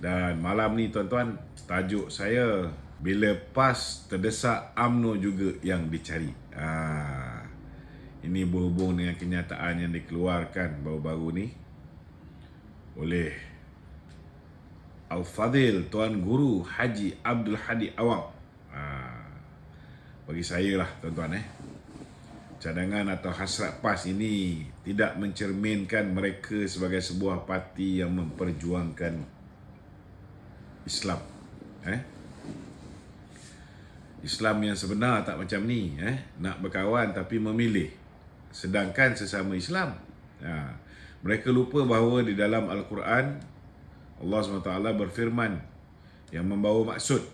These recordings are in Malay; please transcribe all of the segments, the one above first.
Dan malam ni tuan-tuan, tajuk saya bila PAS terdesak AMNO juga yang dicari. Ha, ini berhubung dengan kenyataan yang dikeluarkan baru-baru ni oleh Al-Fadil Tuan Guru Haji Abdul Hadi Awang. Ha, bagi saya lah tuan-tuan eh. Cadangan atau hasrat PAS ini tidak mencerminkan mereka sebagai sebuah parti yang memperjuangkan Islam. Eh? Islam yang sebenar tak macam ni. Eh? Nak berkawan tapi memilih. Sedangkan sesama Islam. Ha. Mereka lupa bahawa di dalam Al-Quran Allah SWT berfirman yang membawa maksud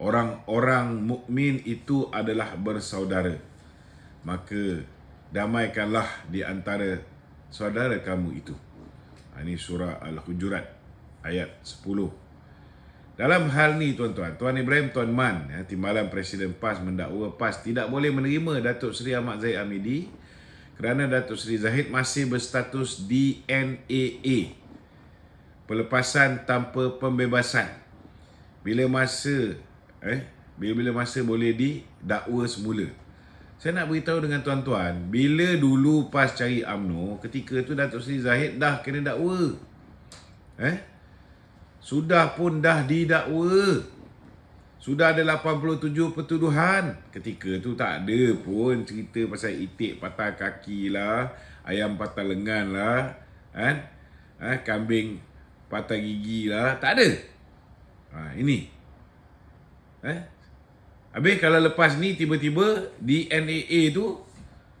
orang-orang mukmin itu adalah bersaudara maka damaikanlah di antara saudara kamu itu ha, ini surah Al-Hujurat ayat 10 dalam hal ni tuan-tuan Tuan Ibrahim Tuan Man ya, timbalan Presiden PAS mendakwa PAS tidak boleh menerima Datuk Seri Ahmad Zahid Amidi kerana Datuk Seri Zahid masih berstatus DNAA pelepasan tanpa pembebasan. Bila masa eh bila-bila masa boleh didakwa semula. Saya nak beritahu dengan tuan-tuan, bila dulu PAS cari AMNO, ketika tu Datuk Seri Zahid dah kena dakwa. Eh? Sudah pun dah didakwa. Sudah ada 87 pertuduhan. Ketika tu tak ada pun cerita pasal itik patah kaki lah, ayam patah lengan lah, kan? Eh, kambing patah gigi lah. Tak ada. Ha, ini. Eh? Habis kalau lepas ni tiba-tiba DNA tu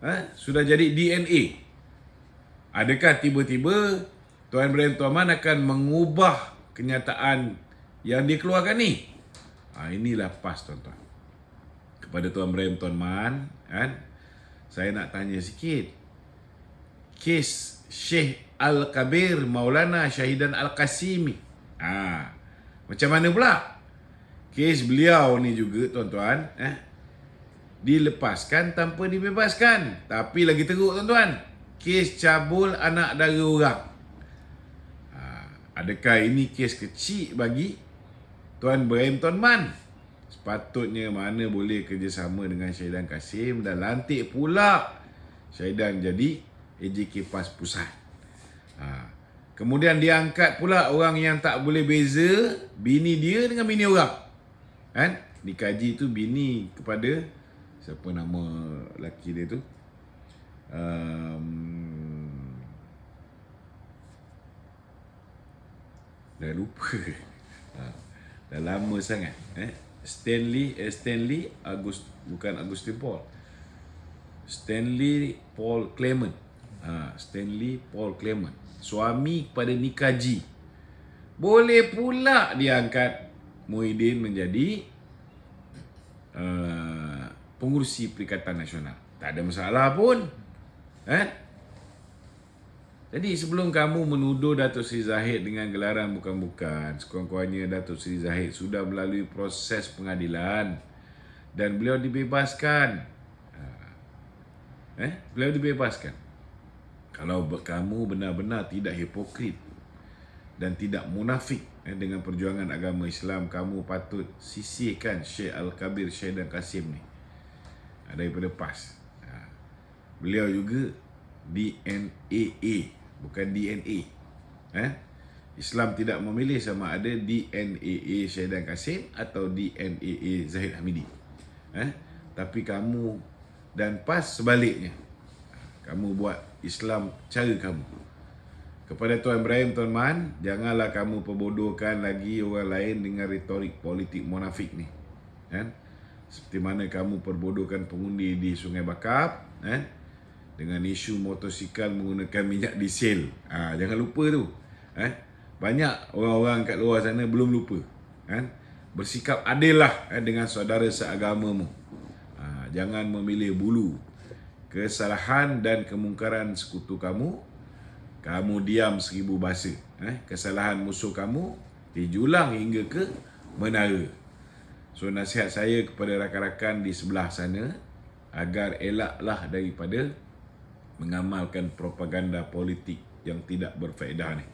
eh, sudah jadi DNA. Adakah tiba-tiba Tuan Ibrahim Tuan Man akan mengubah kenyataan yang dikeluarkan ni? Ha, inilah pas tuan-tuan. Kepada Tuan Ibrahim Tuan Man, kan? Saya nak tanya sikit. Kes Syekh Al-Kabir Maulana Syahidan Al-Qasimi. Ha. Macam mana pula? Kes beliau ni juga tuan-tuan, eh dilepaskan tanpa dibebaskan. Tapi lagi teruk tuan-tuan, kes cabul anak dara orang. Ha. adakah ini kes kecil bagi Tuan Ibrahim Tuan Man? Sepatutnya mana boleh kerjasama dengan Syahidan Kasim dan lantik pula Syahidan jadi AJK PAS Pusat. Ha. Kemudian dia angkat pula orang yang tak boleh beza bini dia dengan bini orang. Kan? Dikaji tu bini kepada siapa nama lelaki dia tu? Um, dah lupa. Ha. Dah lama sangat. Eh? Stanley, eh, Stanley Agust bukan Agustin Paul. Stanley Paul Clement. Ha, Stanley Paul Clement suami kepada Nikaji. Boleh pula diangkat Muhyiddin menjadi uh, pengurusi Perikatan Nasional. Tak ada masalah pun. Eh? Jadi sebelum kamu menuduh Datuk Seri Zahid dengan gelaran bukan-bukan, sekurang-kurangnya Datuk Seri Zahid sudah melalui proses pengadilan dan beliau dibebaskan. Eh? Beliau dibebaskan. Kalau kamu benar-benar tidak hipokrit dan tidak munafik eh, dengan perjuangan agama Islam, kamu patut sisihkan Syekh Al-Kabir Syekh dan Kasim ni ha, daripada PAS. Ha. Beliau juga DNAA, bukan DNA. Eh? Islam tidak memilih sama ada DNAA Syekh dan Kasim atau DNAA Zahid Hamidi. Eh? Tapi kamu dan PAS sebaliknya. Kamu buat Islam cara kamu. Kepada Tuan Ibrahim Tuan Man, janganlah kamu perbodohkan lagi orang lain dengan retorik politik munafik ni. Kan? Seperti mana kamu perbodohkan pengundi di Sungai Bakap, kan? Dengan isu motosikal menggunakan minyak diesel. Ha, jangan lupa tu. Eh? Banyak orang-orang kat luar sana belum lupa. Kan? Bersikap adil lah eh, dengan saudara seagamamu. Ha, jangan memilih bulu kesalahan dan kemungkaran sekutu kamu kamu diam seribu bahasa eh kesalahan musuh kamu dijulang hingga ke menara so nasihat saya kepada rakan-rakan di sebelah sana agar elaklah daripada mengamalkan propaganda politik yang tidak berfaedah ni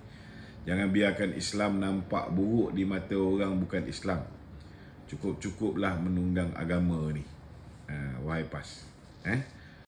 Jangan biarkan Islam nampak buruk di mata orang bukan Islam. Cukup-cukuplah menunggang agama ni. Ha, wahai PAS. Eh?